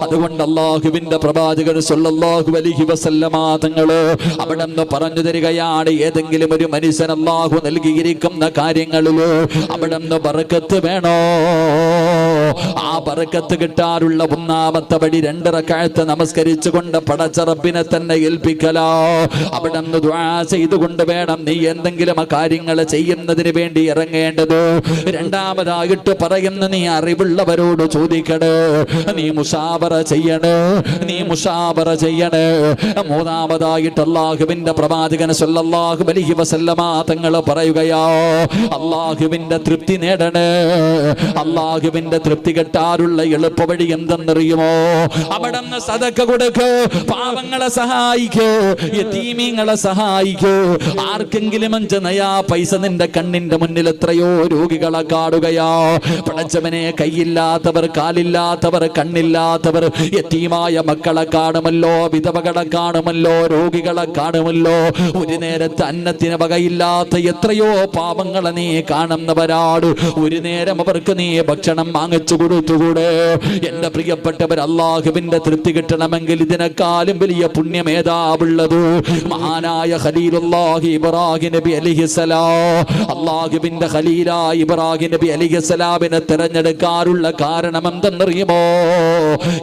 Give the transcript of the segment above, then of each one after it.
അതുകൊണ്ട് അള്ളാഹുവിന്റെ പ്രവാചകൻ സല്ലല്ലാഹു അലൈഹി വസല്ലമ അവിടെ നിന്ന് പറഞ്ഞു തരികയാണ് ഏതെങ്കിലും ഒരു മനുഷ്യൻ അള്ളാഹു നൽകിയിരിക്കുന്ന കാര്യങ്ങളിൽ അവിടെ നിന്ന് ബർക്കത്ത് വേണോ? ആ പറക്കത്ത് കിട്ടാറുള്ള ഒന്നാമത്തെ പടി രണ്ടിറക്കാഴത്ത് നമസ്കരിച്ചുകൊണ്ട് പടച്ചറപ്പിനെ തന്നെ ഏൽപ്പിക്കലോ. അവിടെ നിന്ന് ചെയ്തുകൊണ്ട് വേണം നീ എന്തെങ്കിലും ആ കാര്യങ്ങൾ ചെയ്യുന്നതിന് വേണ്ടി ഇറങ്ങേണ്ടത്. രണ്ടാമതായിട്ട് പറയുന്ന നീ അറിവുള്ളവരോട് ചോദിക്കണേ നീ മുഷാവറ ചെയ്യണേ. നീ മുഷാവറ ചെയ്യണേ. മൂന്നാമതായിട്ട് അള്ളാഹുവിന്റെ പ്രവാചകൻ സല്ലല്ലാഹു അലൈഹി വസല്ലമ തങ്ങൾ പറയുകയോ അള്ളാഹുവിന്റെ തൃപ്തി നേടണേ. അള്ളാഹുവിന്റെ തൃപ്തി കെട്ടാറുള്ള എളുപ്പവഴി എന്തെന്നറിയുമോ? അവിടെ നിന്ന് സതക്ക കൊടുക്ക്. പാവങ്ങളെ സഹായിക്കൂ. യതീമീങ്ങളെ സഹായിക്കൂ. ആർക്കെങ്കിലും അഞ്ച് നയാ പൈസ നിന്റെ കണ്ണിന്റെ മുന്നിൽ എത്രയോ രോഗികളെ കാണുകയാ. പടച്ചവനെ കൈയില്ലാത്തവർ കാലില്ലാത്തവർ കണ്ണില്ലാത്തവർ യത്തീമായ മക്കളെ കാണുമല്ലോ വിധവകളെ കാണുമല്ലോ രോഗികളെ കാണുമല്ലോ. ഒരു നേരത്തെ അന്നത്തിന് വകയില്ലാത്ത എത്രയോ പാപങ്ങളെ നീ കാണുന്നവരാട് ഒരു നേരം അവർക്ക് നീ ഭക്ഷണം വാങ്ങിച്ചു കൊടുത്തുകൂടെ എന്റെ പ്രിയപ്പെട്ടവർ അള്ളാഹുവിന്റെ തൃപ്തി കിട്ടണമെങ്കിൽ ഇതിനെക്കാളും വലിയ പുണ്യം ഏതാവുള്ളത് മഹാനായ ഖലീലുല്ലാഹി ഇബ്രാഹിം നബി അലിഹിസലാ അള്ളാഹുവിന്റെ ഖലീല ഇബ്രാഹിം നബി അലിഹിസലാമിനെ തിരഞ്ഞെടുക്കാറുള്ള കാരണം എന്തെന്നറിയുമോ?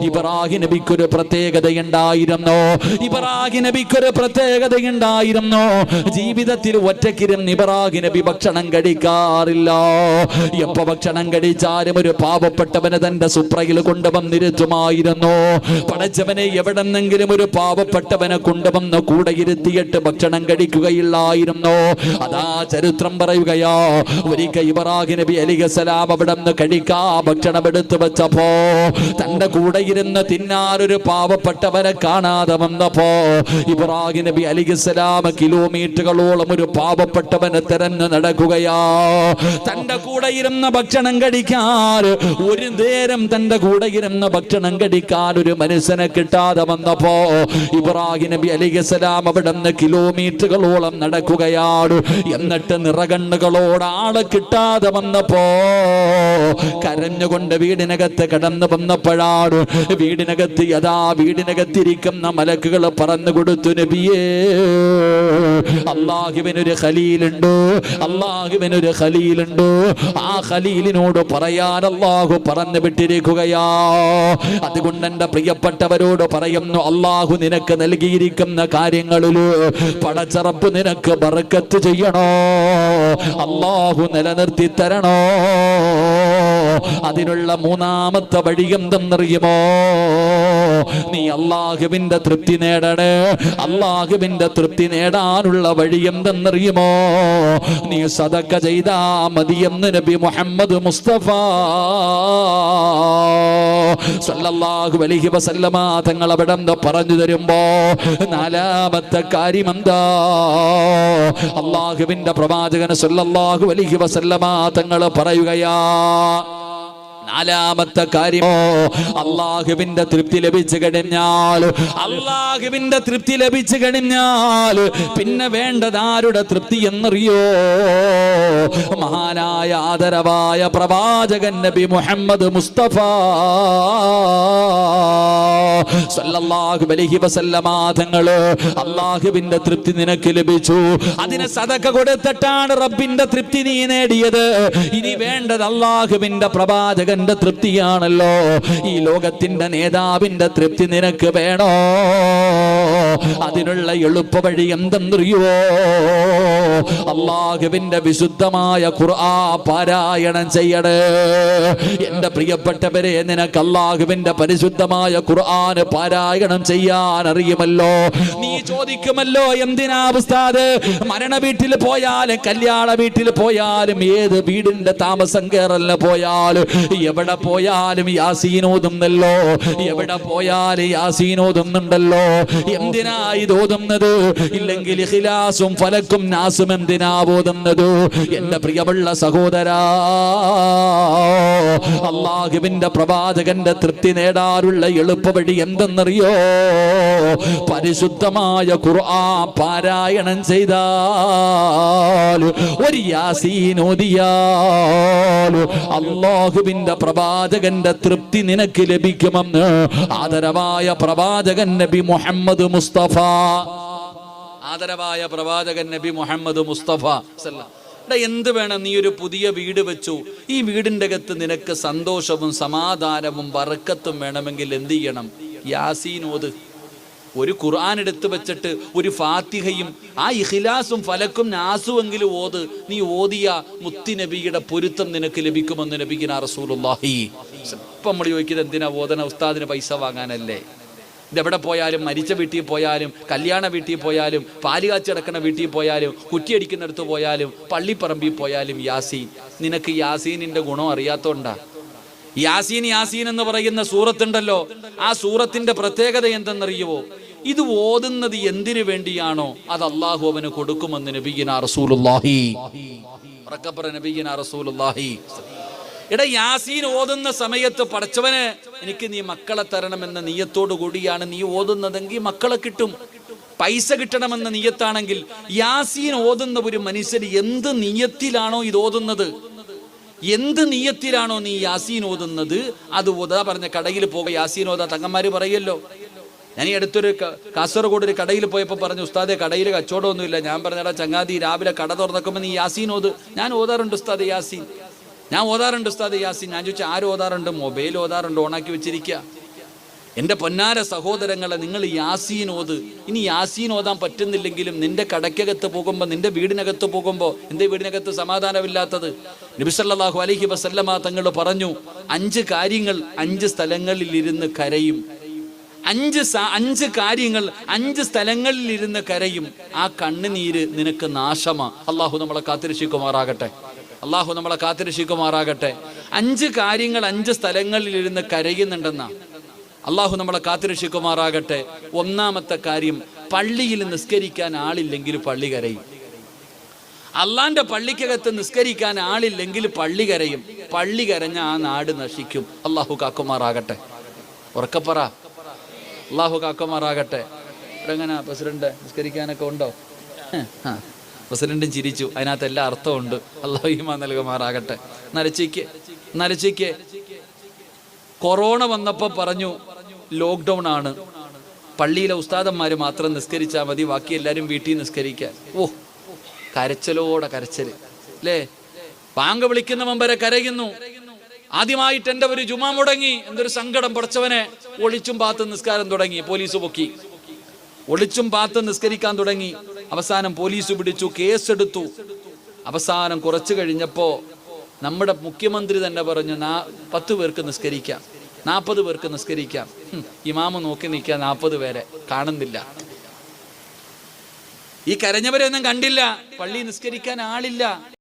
ഇബ്രാഹിം നബിക്കൊരു പ്രത്യേകതയുണ്ടായിരുന്നു. ഇബ്രാഹിം നബിക്കൊരു പ്രത്യേകതയുണ്ടായിരുന്നു. ജീവിതത്തിൽ ഒറ്റക്കിരുന്ന് ഇബ്രാഹിം നബി ഭക്ഷണം കഴിക്കാറില്ല. എപ്പോ ഭക്ഷണം കഴിച്ചാലും ഒരു പാവപ്പെട്ടവനെ തന്റെ സുപ്രയിൽ കൊണ്ടുവന്നിരുത്തുമായിരുന്നു? പടച്ചവനെ എവിടെന്നെങ്കിലും ഒരു പാവപ്പെട്ടവനെ കൊണ്ടുവന്ന് കൂടെ ഇരുത്തിയിട്ട് ഭക്ഷണം കഴിക്കുകയില്ലായിരുന്നു? അതാ ചരിത്രം പറയുകയോ ഒരിക്കൽ ഇബ്രാഹിം നബി അലിഖലാം അവിടെ നിന്ന് കഴിക്കാ ഭക്ഷണം എടുത്തു വെച്ചപ്പോ തന്റെ കൂടെ ഇരുന്ന് തിന്നാറൊരു പാവപ്പെട്ടവനെ കാണാതെ വന്നപ്പോ ഇബ്രാഹിം നബി അലിഖലാം കിലോമീറ്ററുകളോളം ഒരു പാവപ്പെട്ടവനെ തെരഞ്ഞു നടക്കുകയാ. തന്റെ കൂടെ ഇരുന്ന് ഭക്ഷണം കഴിക്കാൻ ഒരു നേരം തന്റെ കൂടെ ഇരുന്ന ഭക്ഷണം കടിക്കാൻ ഒരു മനുഷ്യനെ കിട്ടാതെ വന്നപ്പോ ഇബ്രാഹിം നബി അലിഖലാം അവിടെ നിന്ന് കിലോമീറ്ററുകളോളം നടക്കുകയാണ്. എന്നിട്ട് നിറകണ്ണുകളോട് ആളെ കിട്ടാതെ വന്നപ്പോ കരഞ്ഞുകൊണ്ട് വീടിനകത്ത് കടന്നു വന്നപ്പോഴാണ് വീടിനകത്ത് യഥാ വീടിനകത്തിരിക്കുന്ന മലക്കുകൾ പറഞ്ഞു കൊടുത്തു നബിയേ. അള്ളാഹുവിനൊരു ഖലീലുണ്ട്. അള്ളാഹുവിനൊരു ഖലീലുണ്ട്. ആ ഖലീലിനോട് പറയാൻ അള്ളാഹു പറഞ്ഞു വിട്ടിരിക്കുകയാ. അതുകൊണ്ട് എന്റെ പ്രിയപ്പെട്ടവരോട് പറയുന്നു അള്ളാഹു നിനക്ക് നൽകിയിരിക്കുന്ന കാര്യങ്ങളിൽ പടച്ചറപ്പ് നിനക്ക് ബറക്കത്ത് ചെയ്യണോ? അള്ളാഹു നിലനിർത്തി തരണോ? അതിനുള്ള മൂന്നാമത്തെ വഴി എന്തെന്നറിയുമോ? നീ അള്ളാഹുവിന്റെ തൃപ്തി നേടണേ. അള്ളാഹുവിന്റെ തൃപ്തി നേടാനുള്ള വഴി എന്തെന്നറിയുമോ? നീ സതക്ക ചെയ്താ മതിയെന്ന് നബി മുഹമ്മദ് മുസ്തഫ സല്ലല്ലാഹു അലൈഹി വസല്ലമ തങ്ങൾ അവിടെ പറഞ്ഞു തരുമ്പോ നാലാമത്തെ കാര്യം എന്താ? അള്ളാഹുവിന്റെ പ്രവാചകൻ സല്ലല്ലാഹു അലൈഹി വസല്ലമ തങ്ങൾ പറയുകയാ നാലാമത്തെ കാര്യമോ? അള്ളാഹുവിന്റെ തൃപ്തി ലഭിച്ചു കഴിഞ്ഞാൽ അള്ളാഹുവിന്റെ തൃപ്തി ലഭിച്ചു കഴിഞ്ഞാൽ പിന്നെ വേണ്ടത് ആരുടെ തൃപ്തി എന്നറിയോ? മഹാനായ ആദരവായ പ്രവാചകൻ നബി മുഹമ്മദ് മുസ്തഫ അള്ളാഹുവിന്റെ തൃപ്തി നിനക്ക് ലഭിച്ചു. അതിന് സതക്ക കൊടുത്തിട്ടാണ് റബ്ബിന്റെ തൃപ്തി നീ നേടിയത്. ഇനി വേണ്ടത് അള്ളാഹുവിന്റെ പ്രവാചകന്റെ തൃപ്തിയാണല്ലോ. ഈ ലോകത്തിന്റെ നേതാവിന്റെ തൃപ്തി നിനക്ക് വേണോ? അതിനുള്ള എളുപ്പവഴി എന്തെന്നറിയോ അള്ളാഹുവിന്റെ വിശുദ്ധമായ ഖുർആ പാരായണം ചെയ്യണേ എന്റെ പ്രിയപ്പെട്ടവരെ നിനക്ക് അള്ളാഹുവിന്റെ പരിശുദ്ധമായ ഖുർആന് പാരായണം ചെയ്യാൻ അറിയുമല്ലോ നീ ചോദിക്കുമല്ലോ എന്തിനാ ഉസ്താദ്? മരണ വീട്ടിൽ പോയാലും കല്യാണ വീട്ടിൽ പോയാലും ഏത് വീടിന്റെ താമസം കേറലിന് പോയാലും എവിടെ പോയാലും യാസീനോതുന്നല്ലോ എവിടെ പോയാലും യാസീനോതുന്നുണ്ടല്ലോ എന്തിനാ ഇത് ഓതുന്നത് ഇല്ലെങ്കിൽ ഹിലാസും ഫലക്കും നാസും എന്തിനാ ഓതുന്നത് എന്റെ പ്രിയമുള്ള സഹോദരാ അള്ളാഹുവിന്റെ പ്രവാചകന്റെ തൃപ്തി നേടാറുള്ള എളുപ്പവഴി എന്തെന്നറിയോ? പരിശുദ്ധമായ ഖുർആൻ പാരായണം ചെയ്താൽ ഒരു യാസീനോദിയാൽ അള്ളാഹുവിന്റെ പ്രവാചകന്റെ തൃപ്തി നിനക്ക് ലഭിക്കുമെന്ന് ആദരവായ പ്രവാചകൻ നബി മുഹമ്മദ് മുസ്തഫ. ആദരവായ പ്രവാചകൻ നബി മുഹമ്മദ് മുസ്തഫ എന്ത് വേണം? നീ ഒരു പുതിയ വീട് വെച്ചു. ഈ വീടിന്റെ അകത്ത് നിനക്ക് സന്തോഷവും സമാധാനവും വറക്കത്തും വേണമെങ്കിൽ എന്ത് ചെയ്യണം? യാസീനോത് ഒരു ഖുർആൻ എടുത്ത് വെച്ചിട്ട് ഒരു ഫാത്തിഹയും ആ ഇഖിലാസും ഫലക്കും നാസുവെങ്കിലും ഓത്. നീ ഓതിയ മുത്തി നബിയുടെ പൊരുത്തം നിനക്ക് ലഭിക്കുമെന്ന് നബിക്കുന്ന റസൂലുള്ളാഹി. ഇപ്പം നമ്മൾ ചോദിക്കുന്നത് എന്തിനാ ഓതന ഉസ്താദിന് പൈസ വാങ്ങാനല്ലേ? ഇതെവിടെ പോയാലും മരിച്ച വീട്ടിൽ പോയാലും കല്യാണ വീട്ടിൽ പോയാലും പാൽ കാച്ചി കിടക്കുന്ന വീട്ടിൽ പോയാലും കുറ്റിയടിക്കുന്നിടത്ത് പോയാലും പള്ളിപ്പറമ്പിൽ പോയാലും യാസീൻ. നിനക്ക് യാസീനിന്റെ ഗുണം അറിയാത്തോണ്ടാ. യാസീൻ യാസീൻ എന്ന് പറയുന്ന സൂറത്തുണ്ടല്ലോ. ആ സൂറത്തിന്റെ പ്രത്യേകത എന്തെന്നറിയുവോ? ഇത് ഓതുന്നത് എന്തിനു വേണ്ടിയാണോ? അത് അള്ളാഹു അവന് കൊടുക്കുമെന്ന് നബീന റസൂലുള്ളാഹി. ഉറക്കപ്പുറ റസൂലുള്ളാഹി. എടാ യാസീൻ ഓതുന്ന സമയത്ത് പടച്ചവന് എനിക്ക് നീ മക്കളെ തരണമെന്ന നീയത്തോടു കൂടിയാണ് നീ ഓതുന്നതെങ്കിൽ മക്കളെ കിട്ടും. പൈസ കിട്ടണമെന്ന നീയത്താണെങ്കിൽ യാസീൻ ഓതുന്ന ഒരു മനുഷ്യൻ എന്ത് നീയത്തിലാണോ ഇത് ഓതുന്നത്? എന്ത് നീയത്തിലാണോ നീ യാസീൻ ഓതുന്നത്? അത് ഓതാ പറഞ്ഞ കടയിൽ പോക യാസീൻ ഓതാ തങ്ങന്മാര് പറയല്ലോ. ഞാൻ ഈ അടുത്തൊരു കാസർഗോഡ് ഒരു കടയിൽ പോയപ്പോൾ പറഞ്ഞു ഉസ്താദെ കടയിൽ കച്ചവടമൊന്നുമില്ല. ഞാൻ പറഞ്ഞടാ ചങ്ങാതി രാവിലെ കട തുറന്നക്കുമ്പോൾ നീ യാസീൻ ഓത്. ഞാൻ ഓതാറുണ്ട് ഉസ്താദ് യാസീൻ. ഞാൻ ഓതാറുണ്ട് ഉസ്താദ് യാസീൻ. ഞാൻ ചോദിച്ചാൽ ആര് ഓതാറുണ്ട്? മൊബൈൽ ഓതാറുണ്ട് ഓണാക്കി വെച്ചിരിക്കുക എന്റെ പൊന്നാര സഹോദരങ്ങളെ നിങ്ങൾ യാസീൻ ഓത്. ഇനി യാസീൻ ഓതാൻ പറ്റുന്നില്ലെങ്കിലും നിന്റെ കടയ്ക്കകത്ത് പോകുമ്പോൾ നിന്റെ വീടിനകത്ത് പോകുമ്പോൾ എന്റെ വീടിനകത്ത് സമാധാനമില്ലാത്തത്? നബിസല്ലാഹു അലഹി വസല്ലമ തങ്ങൾ പറഞ്ഞു അഞ്ച് കാര്യങ്ങൾ അഞ്ച് സ്ഥലങ്ങളിൽ ഇരുന്ന് കരയും. അഞ്ച് അഞ്ച് കാര്യങ്ങൾ അഞ്ച് സ്ഥലങ്ങളിൽ ഇരുന്ന് കരയും. ആ കണ്ണുനീര് നിനക്ക് നാശമാ. അള്ളാഹു നമ്മളെ കാത്തിരക്ഷിക്കുമാറാകട്ടെ. അള്ളാഹു നമ്മളെ കാത്തിരക്ഷിക്കുമാറാകട്ടെ. അഞ്ച് കാര്യങ്ങൾ അഞ്ച് സ്ഥലങ്ങളിൽ ഇരുന്ന് കരയുന്നുണ്ടെന്നാ. അള്ളാഹു നമ്മളെ കാത്തിരക്ഷിക്കുമാറാകട്ടെ. ഒന്നാമത്തെ കാര്യം പള്ളിയിൽ നിസ്കരിക്കാൻ ആളില്ലെങ്കിൽ പള്ളി കരയും. അള്ളാന്റെ പള്ളിക്കകത്ത് നിസ്കരിക്കാൻ ആളില്ലെങ്കിൽ പള്ളി കരയും. പള്ളി കരഞ്ഞ ആ നാട് നശിക്കും. അള്ളാഹു കാക്കുമാറാകട്ടെ. ഉറക്കപ്പറ അള്ളാഹു കാക്കമാറാകട്ടെ. ഇവിടെ എങ്ങനെ പ്രസിഡന്റ് നിസ്കരിക്കാനൊക്കെ ഉണ്ടോ? ആ, പ്രസിഡന്റും ചിരിച്ചു. അതിനകത്ത് എല്ലാ അർത്ഥമുണ്ട് അള്ളാഹു ഈമാ നൽകുമാറാകട്ടെ. നരച്ചിക്ക് നരച്ചിക്ക്. കൊറോണ വന്നപ്പോൾ പറഞ്ഞു ലോക്ക്ഡൗൺ ആണ്. പള്ളിയിലെ ഉസ്താദന്മാർ മാത്രം നിസ്കരിച്ചാൽ മതി. ബാക്കി എല്ലാരും വീട്ടിൽ നിസ്കരിക്കാൻ ഓ കരച്ചലോടെ കരച്ചൽ. അല്ലേ പാങ്ക വിളിക്കുന്ന വരെ കരയുന്നു. ആദ്യമായിട്ട് എന്റെ ഒരു ജുമാ മുടങ്ങി എന്തൊരു സങ്കടം പഠിച്ചവനെ ഒളിച്ചും പാത്ത് നിസ്കാരം തുടങ്ങി പോലീസ് പൊക്കി. ഒളിച്ചും പാത്ത് നിസ്കരിക്കാൻ തുടങ്ങി. അവസാനം പോലീസ് പിടിച്ചു കേസെടുത്തു. അവസാനം കുറച്ചു കഴിഞ്ഞപ്പോ നമ്മുടെ മുഖ്യമന്ത്രി തന്നെ പറഞ്ഞു നാ പത്ത് പേർക്ക് നിസ്കരിക്കാം നാൽപ്പത് പേർക്ക് നിസ്കരിക്കാം. ഇമാമ നോക്കി നിൽക്കാൻ നാൽപ്പത് പേരെ കാണുന്നില്ല. ഈ കരഞ്ഞവരെയൊന്നും കണ്ടില്ല പള്ളി നിസ്കരിക്കാൻ ആളില്ല.